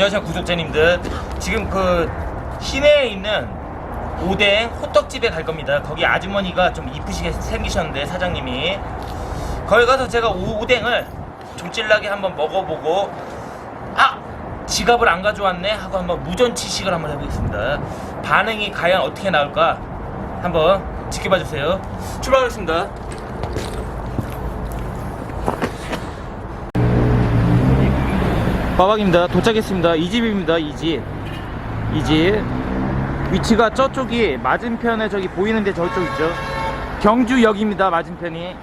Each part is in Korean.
안녕하세요 구독자님들 지금 그 시내에 있는 오뎅 호떡집에 갈 겁니다. 거기 아주머니가 좀 이쁘시게 생기셨는데 사장님이. 거기 가서 제가 오- 오뎅을 좀질나게 한번 먹어보고 아! 지갑을 안 가져왔네? 하고 한번 무전치식을 한번 해보겠습니다. 반응이 과연 어떻게 나올까? 한번 지켜봐 주세요. 출발하겠습니다 빠박입니다. 도착했습니다. 이 집입니다. 이 집. 이 집. 위치가 저쪽이 맞은편에 저기 보이는데 저쪽 있죠. 경주역입니다. 맞은편이.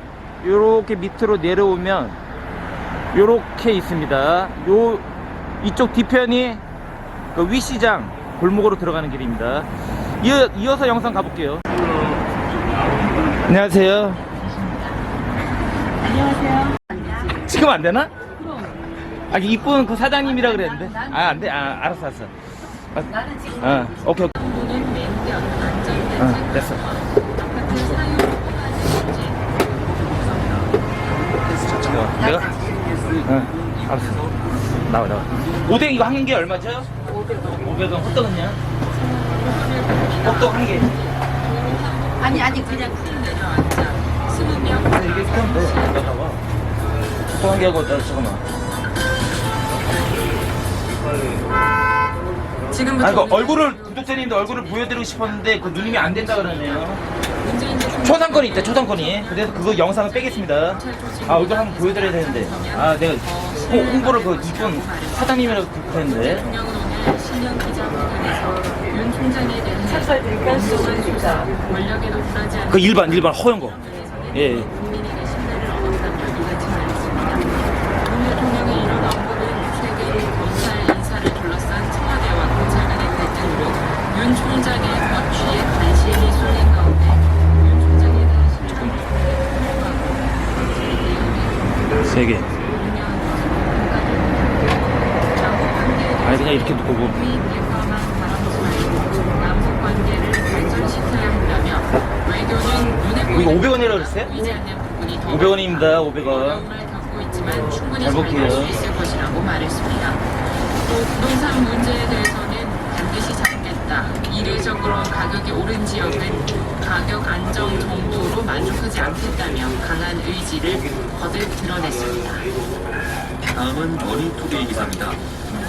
요렇게 밑으로 내려오면 요렇게 있습니다. 요 이쪽 뒤편이 그 위시장 골목으로 들어가는 길입니다. 이어, 이어서 영상 가볼게요. 안녕하세요. 안녕하세요. 지금 안 되나? 그럼 아 이쁜 그 사장님이라 그랬는데. 아 안 돼. 아 알았어 알았어. 아, 나는 지금 어 오케이 오케이. 어, 됐어. 어, 내가 어 알았어. 나와 나와. 오뎅 이거 한 개 얼마죠? 500원. 호떡은요? 호떡 한개. 아니 아니 그냥 큰 내려앉아. 20명. 이게 나와 호떡 한 개 하고 어, 잠깐만 지금부터 아 이거 얼굴을 구독자님들 얼굴을 보여드리고 싶었는데 그 누님이 안 된다 그러네요. 문재인대 초상권이 있다 초상권이. 그래서 그거 영상을 빼겠습니다. 아 얼굴 한번 보여드려야 되는데. 아 내가 호- 홍보를 그 이쁜 사장님이라고 그랬는데. 대통령은 오늘 신년 기자회견에서 윤 총장에 대한 한동안 조사. 권력에 높다지 않은 그 일반 일반 허연 거. 부분에서는 예. 보이지 않는 부분이 더 500원입니다 500원 어려움을 겪고 있지만 충분히 잘잘 볼게요. 할수 있을 것이라고 말했습니다. 또 부동산 문제에 대해서는 반드시 잡겠다. 이례적으로 가격이 오른 지역은 가격 안정 정도로 만족하지 않겠다며 강한 의지를 거듭 드러냈습니다. 다음은 머니투데이 기사입니다.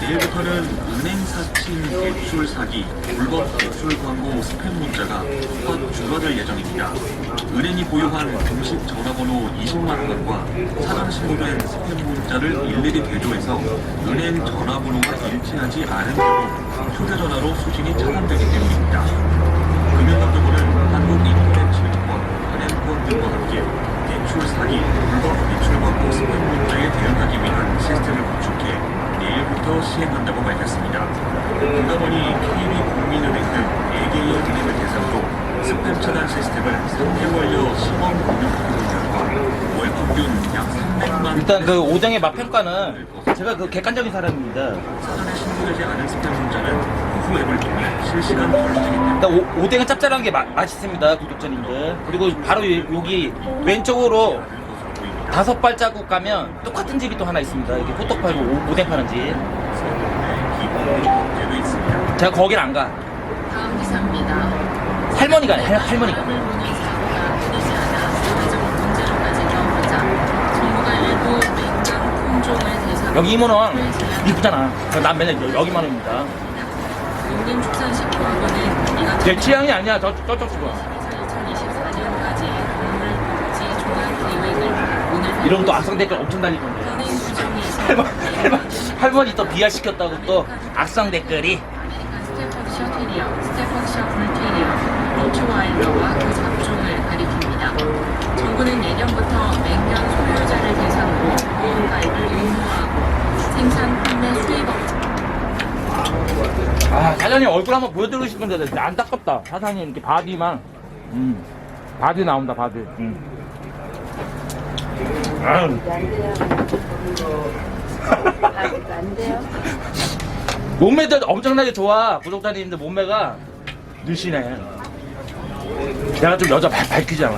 내일부터는 은행 사칭 대출 사기, 불법 대출 광고 스팸 문자가 확 줄어들 예정입니다. 은행이 보유한 공식 전화번호 20만 건과 사전 신고된 스팸 문자를 일일이 대조해서 은행 전화번호가 일치하지 않은 경우 휴대전화로 수신이 차단되기 때문입니다. 금융감독원은 한국인터넷진흥원, 은행권 등과 함께 대출 사기, 불법 대출 광고 스팸 문자에 대응하기 위한 시스템을 구축해 내일부터 시행한다고 밝혔습니다. 금감원이 KB 국민은행 등 4개의 은행을 대상으로 스팸 차단 시스템을 3개월여 시범 운영하는 결과 월 평균 약 300만 일단 그 오뎅의 맛 평가는 제가 그 객관적인 사람입니다. 일단 오, 오뎅은 짭짤한 게 마- 맛있습니다 구독자님들 그리고 바로 요- 여기 왼쪽으로 다섯 발자국 가면 똑같은 집이 또 하나 있습니다 이게 호떡 팔고 오, 오뎅 파는 집. 제가 거길 안 가 다음 기사입니다. 할머니가 할, 할머니가 보는 여기 이모는 이쁘잖아. 난 맨날 여- 농림축산식품부는 이가 제 취향이 아니야. 저, 저쪽 집은. 2024년까지 동물복지 종합계획을 오늘 이러면 또 악성 댓글 엄청 달릴 건데. 규정이 할머니, 또 비하 시켰다고 또 악성 댓글이. 테리어, 불테리어, 그 잡종을 가리킵니다. 정부는 내년부터 맹견 소유자를 대상으로 수입업 아 사장님 얼굴 한번 보여드리고 싶은데 안타깝다. 사장님 이렇게 바디만. 음. 바디 나온다 바디. 음. 몸매도 엄청나게 좋아. 구독자님들 몸매가 늘씬해 내가 좀 여자 발, 밝히잖아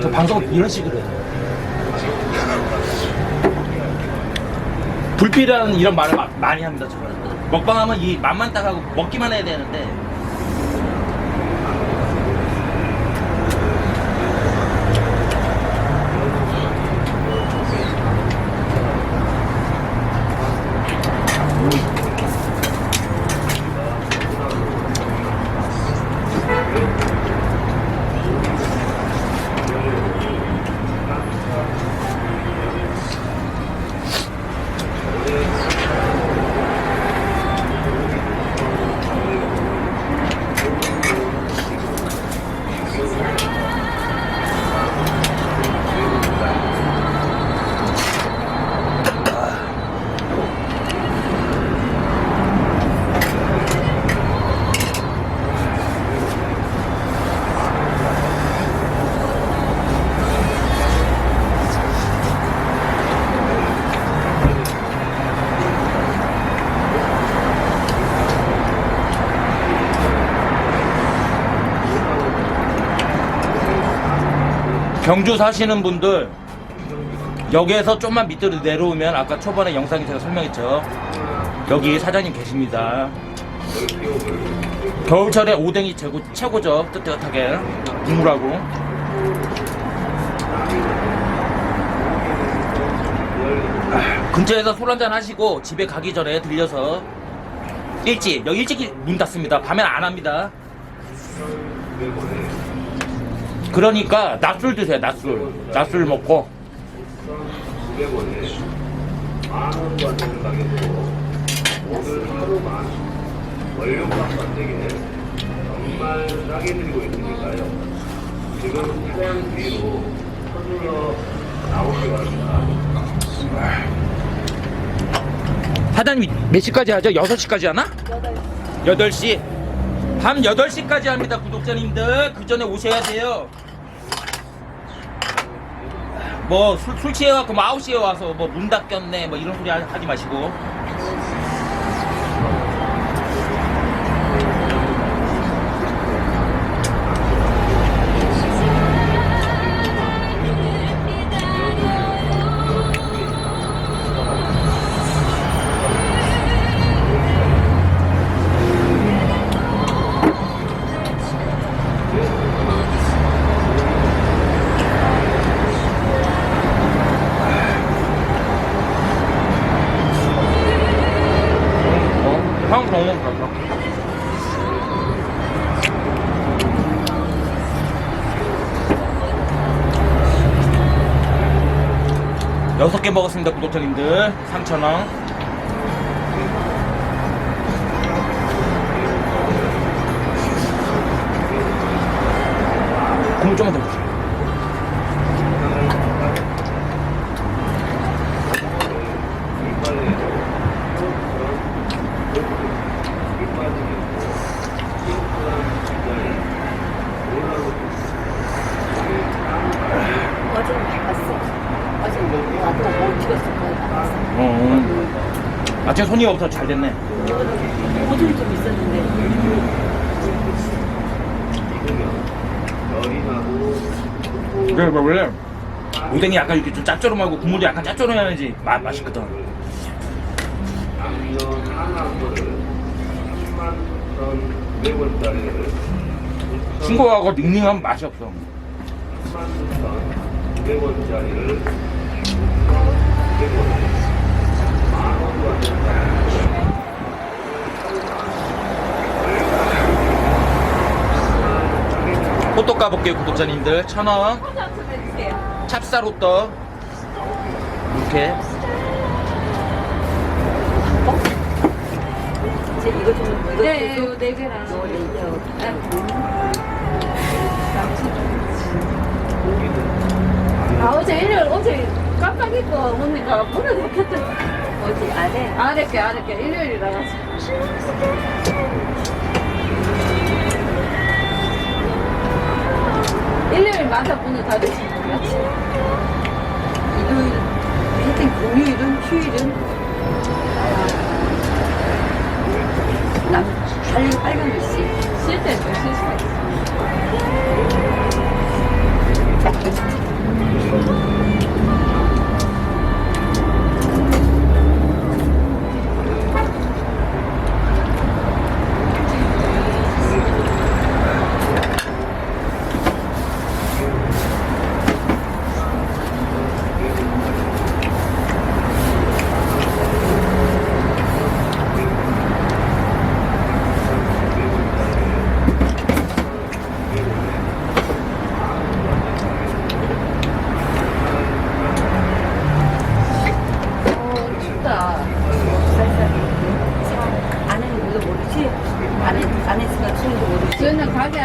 저 방송을 이런 식으로 해요. 불필요한 이런 말을 마- 많이 합니다, 저는. 먹방하면 이 맛만 따라하고 먹기만 해야 되는데 경주 사시는 분들 여기에서 좀만 밑으로 내려오면 아까 초반에 영상에 제가 설명했죠. 여기 사장님 계십니다. 겨울철에 오뎅이 최고, 최고죠. 뜨뜻하게 국물하고. 아, 근처에서 술 한잔 하시고 집에 가기 전에 들려서 일찍 여기 일찍 문 닫습니다. 밤엔 안 합니다. 그러니까 낮술 드세요. 낮술. 낮술 먹고. 사장님 몇 시까지 하죠? 6시까지 하나? 8시. 밤 8시까지 합니다, 구독자님들. 그 전에 오셔야 돼요. 뭐, 술, 술 취해갖고 뭐 9시에 와서 뭐 문 닫혔네, 뭐 이런 소리 하- 하지 마시고. 가서. 여섯 개 먹었습니다, 구독자님들. 3,000원. 어. 아침에 손이 없어서 잘 됐네. 오줌이 좀 있었는데. 그래, 뭐 원래 오뎅이 약간 이렇게 좀 짭조름하고 국물도 약간 짭조름해야지 맛 맛있거든. 양면 하나를 3만 9,900원짜리를 싱거워하고 닝닝하면 맛이 없어. 호떡 가볼게요, 구독자님들. 천 원. 찹쌀 호떡. 이렇게. 이제 이거 좀 이거 네, 네 개랑. 어, 네. 아 어제 일요일 어제 깜빡 잊고 언니가 문을 닫혔더 니 어디 안에 아랫게 아랫게 일요일이라 가지고 일요일 마다 문을 닫으신 거 같지? 일요일 하여튼 금요일은 휴일은 남 빨간 빨간 글씨 쉴때좀쉴 수가 있어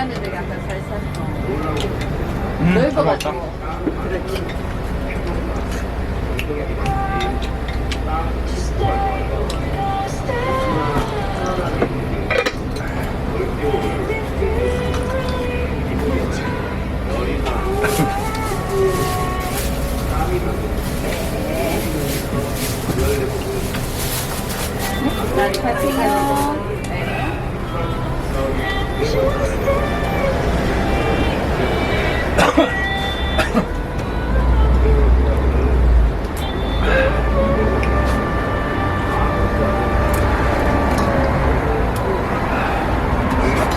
계란에도 약간 살살 음, 넓어가지고.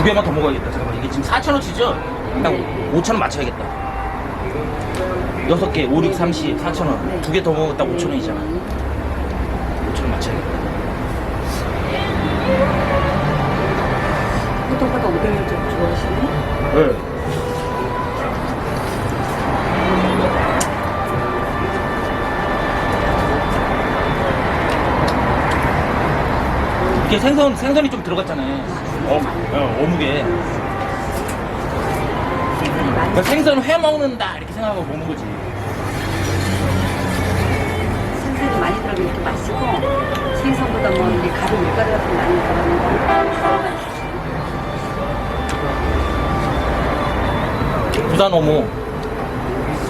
개만 더 먹어야겠다. 잠깐만 이게 지금 4,000원치죠? 딱 5,000원 맞춰야겠다. 여섯 개, 5, 6, 30, 4,000원. 두개더딱 5,000원이잖아. 5,000원 맞춰야겠다. 보통보다 오뎅을 좀 좋아하시네. 네. 이게 생선 생선이 좀 들어갔잖아요. 어, 어 어묵에. 그러니까 생선 회 먹는다 이렇게 생각하고 먹는 거지. 생선이 많이 들어가면 이렇게 맛있고 생선보다 뭐 이게 가루 밀가루 같은 거 많이 들어가는 거. 부산 어묵.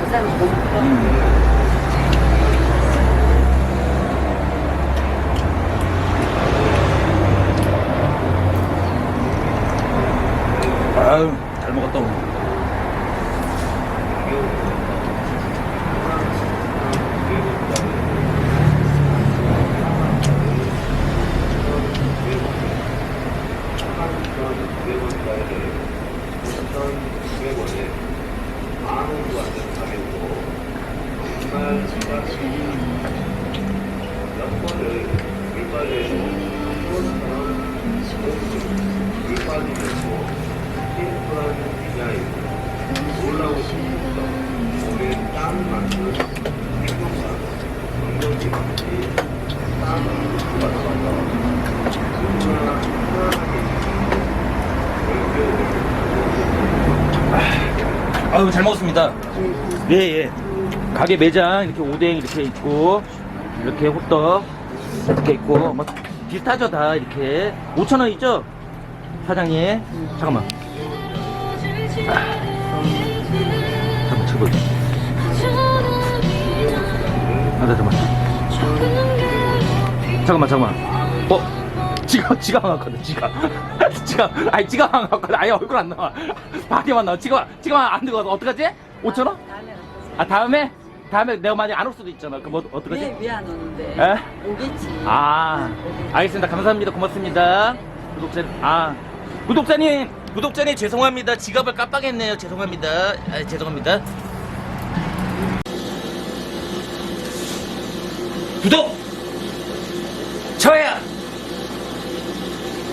부산 크다. 음. 아유 잘 먹었다 오늘. 몇 번을 물빨래로 수건처럼 물 빠지면서 아유 잘 먹었습니다. 예 예. 가게 매장 이렇게 오뎅 이렇게 있고 이렇게 호떡 이렇게 있고 뭐 비슷하죠 다 이렇게 5천 원이죠 사장님. 잠깐만. 아. 잠깐만 쳐볼게. 아 잠깐만. 잠깐만 잠깐만. 어? 지가 지가 망했거든 지가 지가 아니 지가 망했거든 아예 얼굴 안 나와 밖에만 나와 지가 지가 안 들어가서 어떡하지? 5천 원? 아 다음에 다음에 내가 만약 안 올 수도 있잖아 그럼 어, 어떡하지? 왜, 왜안 오는데? 에? 오겠지. 아 알겠습니다 감사합니다 고맙습니다 구독자 아 구독자님 구독자님 죄송합니다. 지갑을 깜빡했네요. 죄송합니다. 아, 죄송합니다. 구독